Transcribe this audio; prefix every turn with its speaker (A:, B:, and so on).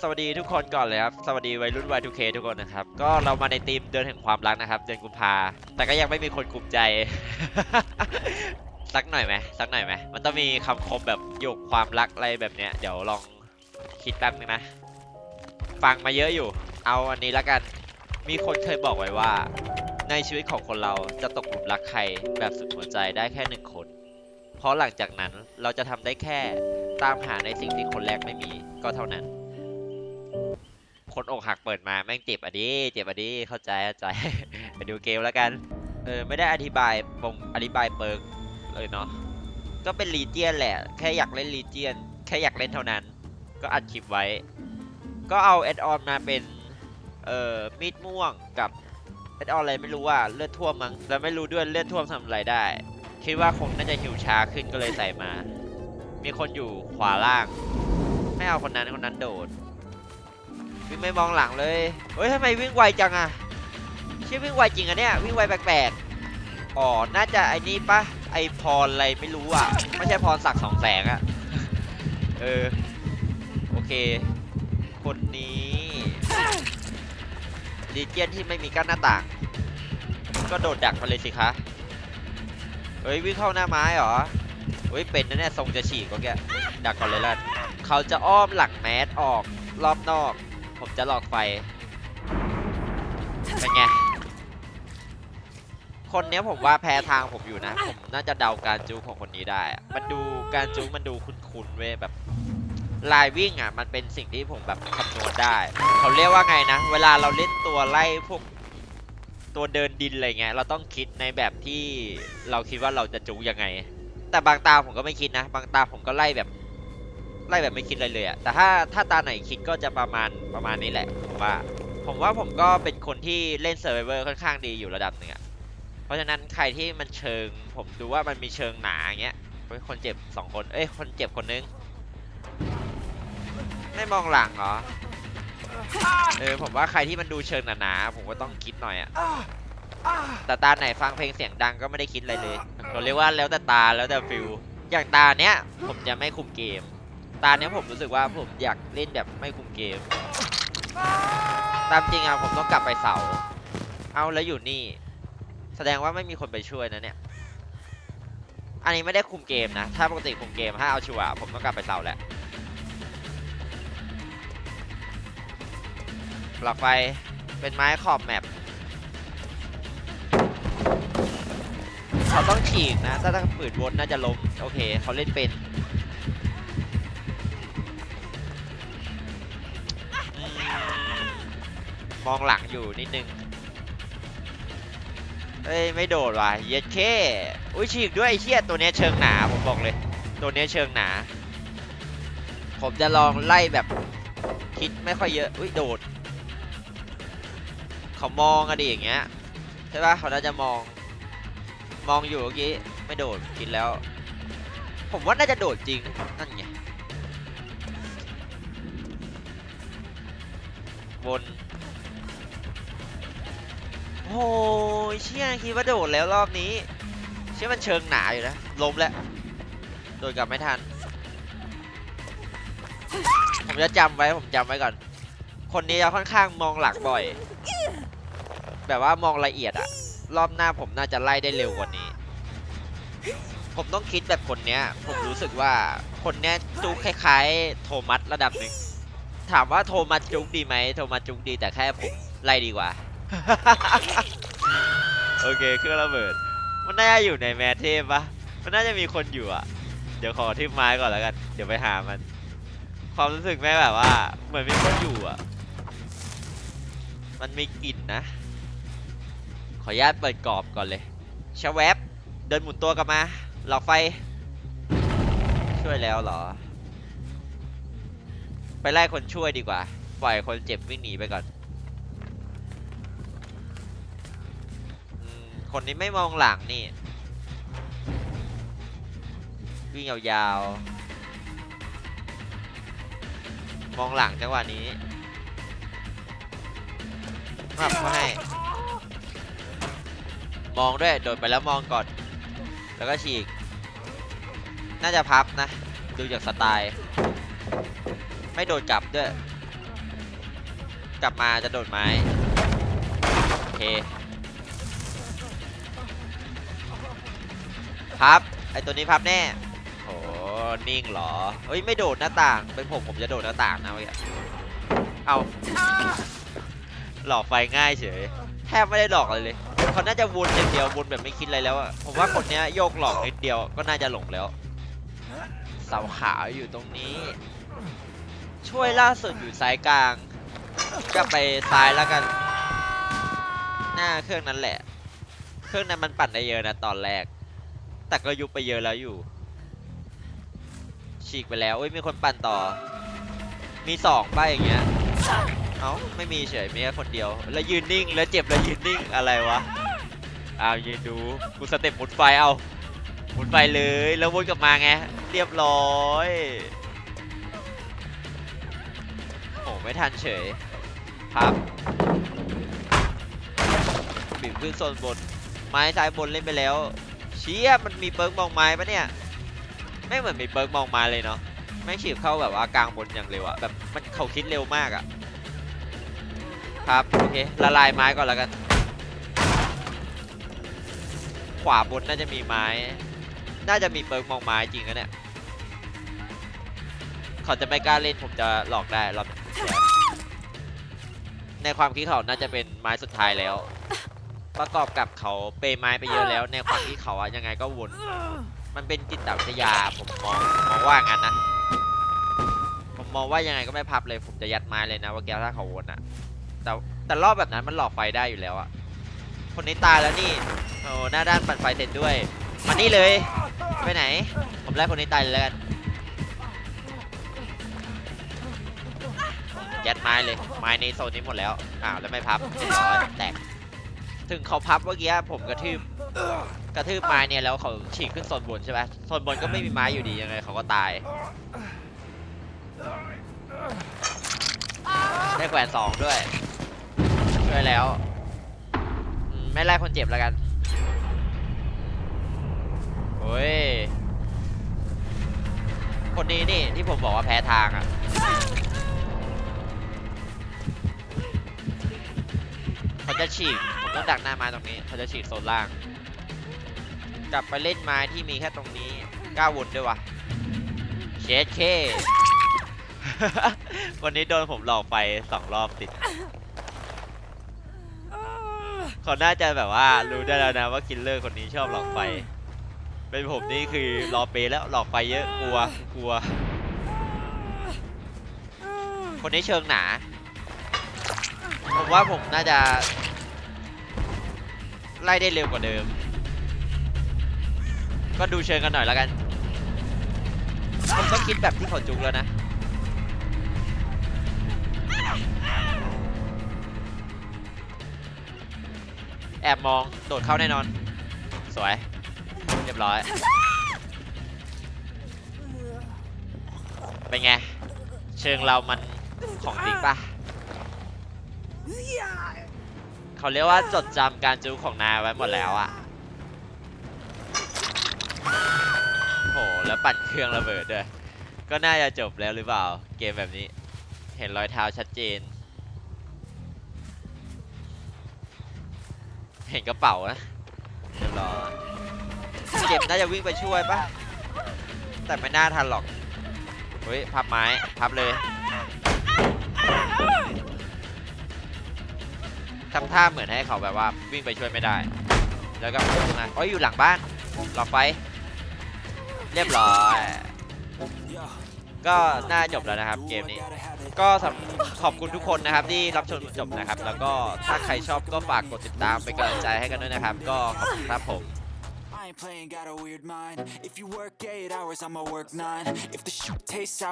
A: สวัสดีทุกคนก่อนเลยครับ สวัสดีวัยรุ่น Y2K ทุกคนนะครับ ก็เรามาในทีมเดือนแห่งความรักนะครับ เดือนกุมภาแต่ก็ยังไม่มีคนกลุ่มใจ สักหน่อยไหมสักหน่อยไหมมันต้องมีคำคมแบบโยกความรักอะไรแบบเนี้ย เดี๋ยวลองคิดแป๊บนึงนะ ฟังมาเยอะอยู่ เอาอันนี้ละกัน มีคนเคยบอกไว้ว่า ในชีวิตของคนเราจะตกหลุมรักใครแบบสุดหัวใจได้แค่หนึ่งคน เพราะหลังจากนั้นเราจะทำได้แค่ตามหาในสิ่งที่คนแรกไม่มีก็เท่านั้น คนอกหักเปิดมาแม่งเจ็บอะดิเจ็บอะดิเข้าใจเข้าใจ ไปดูเกมแล้วกันเออไม่ได้อธิบายปงอธิบายเปิร์กเลยเนาะก็เป็นลีเจียนแหละ แค่อยากเล่นลีเจียน แค่อยากเล่นเท่านั้น ก็อัดคลิปไว้ ก็เอาแอดออนมาเป็นเอ่อมีดม่วงกับแอดออนอะไรไม่รู้ว่าเลือดท่วมมั้งแล้วไม่รู้ด้วยเลือดท่วมทำอะไรได้ คิดว่าคงน่าจะหิวช้าขึ้นก็เลยใส่มา มีคนอยู่ขวาล่าง ไม่เอาคนนั้นคนนั้นโดด วิ่งไม่มองหลังเลยเฮ้ยทำไมวิ่งไวจังอะชื่อวิ่งไวจริงอะเนี่ยวิ่งไวแปลกๆอ๋อน่าจะไอ้นี่ปะไอพรอะไรไม่รู้อะไม่ใช่พรศักดิ์สองแสงอะเออโอเค คนนี้ดีเจียนที่ไม่มีกั้นหน้าต่าง ก็โดดดักมาเลยสิคะเฮ้ยวิ่งเข้าหน้าไม้เหรอเฮ้ยเป็นนะเนี่ยทรงจะฉีกก็แกดักก่อนเลยละเขาจะอ้อมหลังแมสออกรอบนอก ผมจะหลอกไฟ เป็นไง คนเนี้ยผมว่าแพ้ทางผมอยู่นะ ผมน่าจะเดาการจูของคนนี้ได้อะมันดูการจูมันดูคุ้นๆเว้ยแบบลายวิ่งอะมันเป็นสิ่งที่ผมแบบคำนวณได้ เขาเรียกว่าไงนะ เวลาเราเล่นตัวไล่พวกตัวเดินดินอะไรเงี้ยเราต้องคิดในแบบที่เราคิดว่าเราจะจูยังไง แต่บางตาผมก็ไม่คิดนะ บางตาผมก็ไล่แบบ ไล่แบบไม่คิดอะไรเลยอะแต่ถ้าถ้าตาไหนคิดก็จะประมาณประมาณนี้แหละผมว่า ผมว่าผมก็เป็นคนที่เล่นเซอร์ไ o เวอร์ค่อนข้างดีอยู่ระดับหนึ่งอะเพราะฉะนั้นใครที่มันเชิง ผมดูว่ามันมีเชิงหนาอย่างเงี้ยเฮ้ยคนเจ็บสองคน เอ้ย คนเจ็บคนนึง ไม่มองหลังเหรอ เออ ผมว่าใครที่มันดูเชิงหนาๆ ผมก็ต้องคิดหน่อยอะแต่ตาไหนฟังเพลงเสียงดังก็ไม่ได้คิดอะไรเลยเราเรียกว่าแล้วแต่ตาแล้วแต่ฟิล อย่างตาเนี้ย ผมจะไม่คุมเกม ตาเนี้ยผมรู้สึกว่าผมอยากเล่นแบบไม่คุมเกม ตามจริงอะผมต้องกลับไปเสา เอาแล้วอยู่นี่ แสดงว่าไม่มีคนไปช่วยนะเนี่ย อันนี้ไม่ได้คุมเกมนะ ถ้าปกติคุมเกมถ้าเอาชัวร์ผมต้องกลับไปเสาแหละหลอกไฟเป็นไม้ขอบแมปเขาต้องฉีกนะ ถ้าถ้าปืดวนน่าจะล้มโอเค เขาเล่นเป็น มองหลังอยู่นิดนึง เอ้ยไม่โดดว่ะเย็ดเคอุ้ยฉีกด้วยไอ้เชี่ยตัวเนี้ยเชิงหนาผมบอกเลย ตัวเนี้ยเชิงหนา ผมจะลองไล่แบบคิดไม่ค่อยเยอะ อุ้ยโดด เขามองอะดิอย่างเงี้ยใช่ปะเขาน่าจะมอง มองอยู่เมื่อกี้ไม่โดดกินแล้ว ผมว่าน่าจะโดดจริงนั่นไงวน โอ้ยเชี่ยคิดว่าโดดแล้วรอบนี้ เชี่ยมันเชิงหนาอยู่นะล้มแล้วโดดกลับไม่ทัน ผมจะจำไว้ผมจำไว้ก่อน คนนี้จะค่อนข้างมองหลังบ่อย แบบว่ามองละเอียดอะรอบหน้าผมน่าจะไล่ได้เร็วกว่านี้ ผมต้องคิดแบบคนเนี้ย ผมรู้สึกว่าคนเนี้ยจุกคล้ายๆ โทมัสระดับหนึ่งถามว่าโทมัสจุกดีไหมโทมัสจุกดีแต่แค่ผมไล่ดีกว่า โอเคเครื่องระเบิด มันน่าจะอยู่ในแมทเทพปะมันน่าจะมีคนอยู่อะ เดี๋ยวขอทิปไม้ก่อนแล้วกัน เดี๋ยวไปหามัน ความรู้สึกแม่แบบว่า เหมือนมีคนอยู่อะ มันมีกลิ่นนะ ขออนุญาตเปิดกรอบก่อนเลยชะแวบ เดินหมุนตัวกลับมา หลอกไฟ ช่วยแล้วเหรอ ไปไล่คนช่วยดีกว่า ปล่อยคนเจ็บวิ่งหนีไปก่อน คนนี้ไม่มองหลังนี่ วิ่งยาวๆ มองหลังจังหวะนี้มับเขาให้ มองด้วย โดดไปแล้วมองก่อน แล้วก็ฉีก น่าจะพับนะ ดูจากสไตล์ ไม่โดดกลับด้วย กลับมาจะโดดไม้ โอเค พับ ไอตัวนี้พับแน่ โอ้นิ่งเหรอเฮ้ย ไม่โดดหน้าต่าง เป็นผมผมจะโดดหน้าต่างนะเมื่อกี้เอาหลอกไฟง่ายเฉย แทบไม่ได้หลอกอะไรเลยเขาน่าจะวนอย่างเดียววนแบบไม่คิดอะไรแล้วอะผมว่าคนเนี้ยโยกหลอกนิดเดียวก็น่าจะหลงแล้ว เสาขาวอยู่ตรงนี้ ช่วยล่าสุดอยู่ซ้ายกลาง ก็ไปซ้ายแล้วกัน หน้าเครื่องนั้นแหละ เครื่องนั้นมันปั่นได้เยอะนะตอนแรก แต่ก็ยุบไปเยอะแล้วอยู่ ฉีกไปแล้วเอ้ยมีคนปั่นต่อ มีสองป้าอย่างเงี้ยเอ้าไม่มีเฉยมีแค่คนเดียว แล้วยืนนิ่งแล้วเจ็บแล้วยืนนิ่งอะไรวะอ้าวยืนดูกูสเต็ปหมุนไฟเอาหมุนไฟเลยแล้ววนกลับมาไงเรียบร้อยโอ้ไม่ทันเฉยพับบิ่มขึ้นโซนบนไม้ซ้ายบนเล่นไปแล้ว ชี่ยมันมีเปิร์กมองไม้ปะเนี่ยไม่เหมือนมีเปิร์กมองไม้เลยเนาะไม่ฉีบเข้าแบบว่ากลางบนอย่างเร็วอะแบบมันเขาคิดเร็วมากอะครับโอเคละลายไม้ก่อนแล้วกัน ขวาบนน่าจะมีไม้ น่าจะมีเปิร์กมองไม้จริงนะเนี่ยเขาจะไม่กล้าเล่นผมจะหลอกได้รอบในความคิดเขาน่าจะเป็นไม้สุดท้ายแล้ว ประกอบกับเขาเปย์ไม้ไปเยอะแล้ว ในความคิดเขาอะยังไงก็วน มันเป็นจิตวิทยาผมมองมองว่างั้นนะ ผมมองว่ายังไงก็ไม่พับเลย ผมจะยัดไม้เลยนะ ว่าแกถ้าเขาวนอะแต่แต่รอบแบบนั้นมันหลอกไฟได้อยู่แล้วอะคนนี้ตายแล้วนี่โอ้หน้าด้านปั่นไฟเสร็จด้วยมานี่เลย ไปไหน ผมไล่คนนี้ตายเลยแล้วกันยัดไม้เลย ไม้ในโซนนี้หมดแล้ว อ้าวแล้วไม่พับเรียบร้อยแตก ถึงเขาพับเมื่อกี้ผมกระทืบกระทืบไม้เนี่ยแล้วเขาฉีกขึ้นโซนบนใช่ไหมโซนบนก็ไม่มีไม้อยู่ดียังไงเขาก็ตายได้แขวนสองด้วยช่วยแล้วไม่ไล่คนเจ็บแล้วกันโอ้ยคนนี้นี่ที่ผมบอกว่าแพ้ทางอะเขาจะฉีก ต้องดักหน้าไม้ตรงนี้เขาจะฉีกโซนล่าง กลับไปเล่นไม้ที่มีแค่ตรงนี้ก้าวนด้วยวะเชดเค วันนี้โดนผมหลอกไปสองรอบติดเขาน่าจะแบบว่ารู้ได้แล้วนะว่าคิลเลอร์คนนี้ชอบหลอกไฟ เป็นผมนี่คือรอเปย์แล้วหลอกไฟเยอะกลัวกลัว คนนี้เชิงหนา ผมว่าผมน่าจะ ไล่ได้เร็วกว่าเดิม ก็ดูเชิงกันหน่อยแล้วกันผมต้องคิดแบบที่เขาจุกแล้วนะแอบมองโดดเข้าแน่นอน สวย เรียบร้อย เป็นไง เชิงเรามันของจริงปะ เขาเรียกว่าจดจำการจูของนายไว้หมดแล้วอะโหแล้วปั่นเครื่องระเบิดด้วย ก็น่าจะจบแล้วหรือเปล่า เกมแบบนี้ เห็นรอยเท้าชัดเจน เห็นกระเป๋านะเรียบร้อยเจ็บน่าจะวิ่งไปช่วยปะแต่ไม่น่าทันหรอกเฮ้ยพับไม้พับเลย ทำท่าเหมือนให้เขาแบบว่าวิ่งไปช่วยไม่ได้ แล้วก็พุ่งมาโอ้ยอยู่หลังบ้านหลอกไฟ เรียบร้อย ก็น่าจบแล้วนะครับเกมนี้ ก็สำขอบคุณทุกคนนะครับที่รับชมจนจบนะครับ แล้วก็ถ้าใครชอบก็ฝากกดติดตามเป็นกำลังใจให้กันด้วยนะครับ ก็ขอบคุณครับผม
B: I ain't playing, got a weird mind. If you work eight hours, I'ma work nine. If the shoot tastes sour.